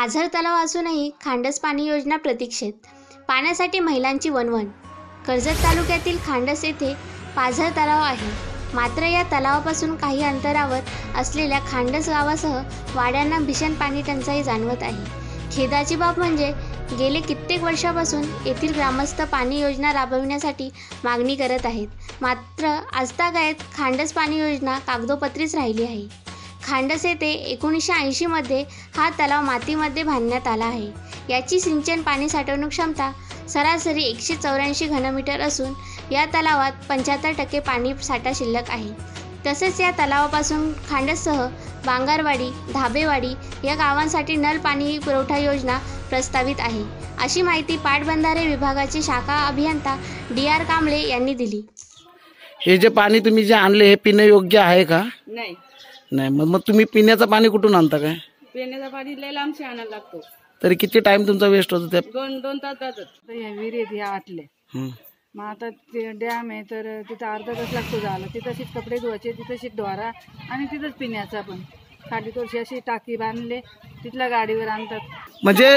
पाझर तलाव असूनही खांडस पाणी योजना प्रतीक्षेत. पाण्यासाठी महिलांची वणवण. कर्जत तालुक्यातील खांडस येथे पाझर तलाव आहे. मात्र या तलावापासून काही अंतरावर असलेल्या खांडस गावासह वाड्यांना भीषण पाणी टंचाई जाणवत आहे. खेदाची बाब म्हणजे गेले कित्येक वर्षापासून येथील ग्रामस्थ पाणी योजना राबविण्यासाठी मागणी करत आहेत. मात्र आजतागायत खांडस पाणी योजना कागदोपत्रीच राहिली आहे. खांडस येथे एकोणीसशे ऐंशीमध्ये हा तलाव मातीमध्ये बांधण्यात आला आहे. याची सिंचन पाणी साठवणूक क्षमता सरासरी एकशे चौऱ्याऐंशी घनमीटर असून या तलावात पंच्याहत्तर टक्के पाणी साठा शिल्लक आहे. तसेच या तलावापासून खांडससह बांगारवाडी धाबेवाडी या गावांसाठी नल पाणी पुरवठा योजना प्रस्तावित आहे. अशी माहिती पाटबंधारे विभागाचे शाखा अभियंता डी आर कांबळे यांनी दिली. हे जे पाणी तुम्ही जे आणले हे पिणं योग्य आहे का? नाही. नाही मग मग तुम्ही पिण्याचं पाणी कुठून आणता काय? पिण्याचा पाणी लय लांबशी आणायला लागतो. तरी किती टाइम तुमचा वेस्ट होतो त्या दोन दोन तास जातात. तर ह्या विहिरीत ह्या आटले हं. मग आता ते डॅम आहे तर तिथं अर्धा तास लागतो झाला तिथंशीच कपडे धुवायचे तिथंशीच डोरा आणि तिथंच पिण्याचा पण. खाली थोडीशी अशी टाकी बांधले तिथल्या गाडीवर आणतात. म्हणजे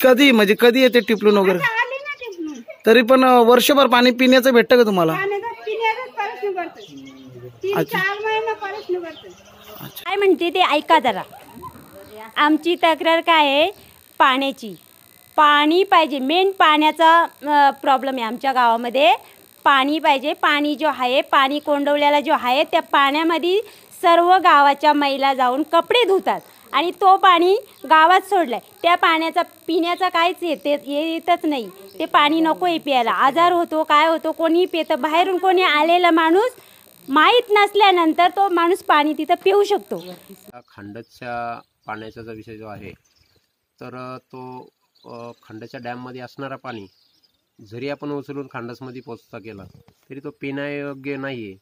कधी म्हणजे कधी येते टिपलून वगैरे? तरी पण अं, वर्षभर पाणी पिण्याचं भेटतं का तुम्हाला? काय म्हणते ते? ऐका जरा. आमची तक्रार काय आहे? पाण्याची. पाणी पाहिजे. मेन पाण्याचा प्रॉब्लेम आहे आमच्या गावामध्ये. पाणी पाहिजे. पाणी जो आहे पाणी कोंडवल्याला जो आहे त्या पाण्यामध्ये सर्व गावाच्या महिला जाऊन कपडे धुतात. आणि तो पाणी गावात सोडलं आहे त्या पाण्याचा पिण्याचा काहीच येते येतच नाही. ते पाणी नको आहे प्यायला आजार होतो काय होतो कोणी पितं बाहेरून कोणी आलेला माणूस माहीत नसल्यानंतर तो माणूस पाणी तिथं पिऊ शकतो. खंडच्या पाण्याचा जो विषय जो आहे तर तो खंडच्या डॅममध्ये असणारा पाणी जरी आपण उचलून खांडसमध्ये पोचता केला तरी तो पिण्यायोग्य नाही आहे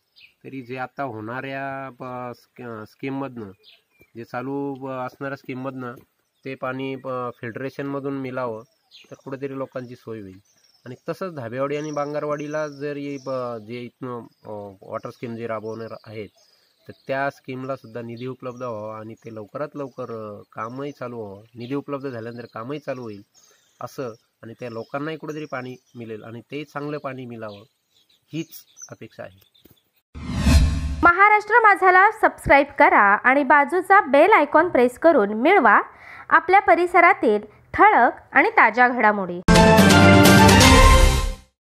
तरी जे आता होणाऱ्या स्कीममधनं जे चालू असणाऱ्या स्कीममधनं ते पाणी फिल्टरेशनमधून मिळावं तर कुठेतरी लोकांची सोय होईल. आणि तसंच धाबेवाडी आणि बांगारवाडीला जर ब- जे इथनं वॉटर स्कीम जे राबवणार आहेत तर त्या स्कीमला सुद्धा निधी उपलब्ध व्हावा आणि ते लवकरात लवकर कामही चालू व्हावं. निधी उपलब्ध झाल्यानंतर कामही चालू होईल असं आणि त्या लोकांनाही कुठेतरी पाणी मिळेल आणि ते चांगलं पाणी मिळावं हीच अपेक्षा आहे. महाराष्ट्र माझाला सबस्क्राईब करा आणि बाजूचा बेल आयकॉन प्रेस करून मिळवा. आपल्या परिसरातील ठळक आणि ताज्या घडामोडी.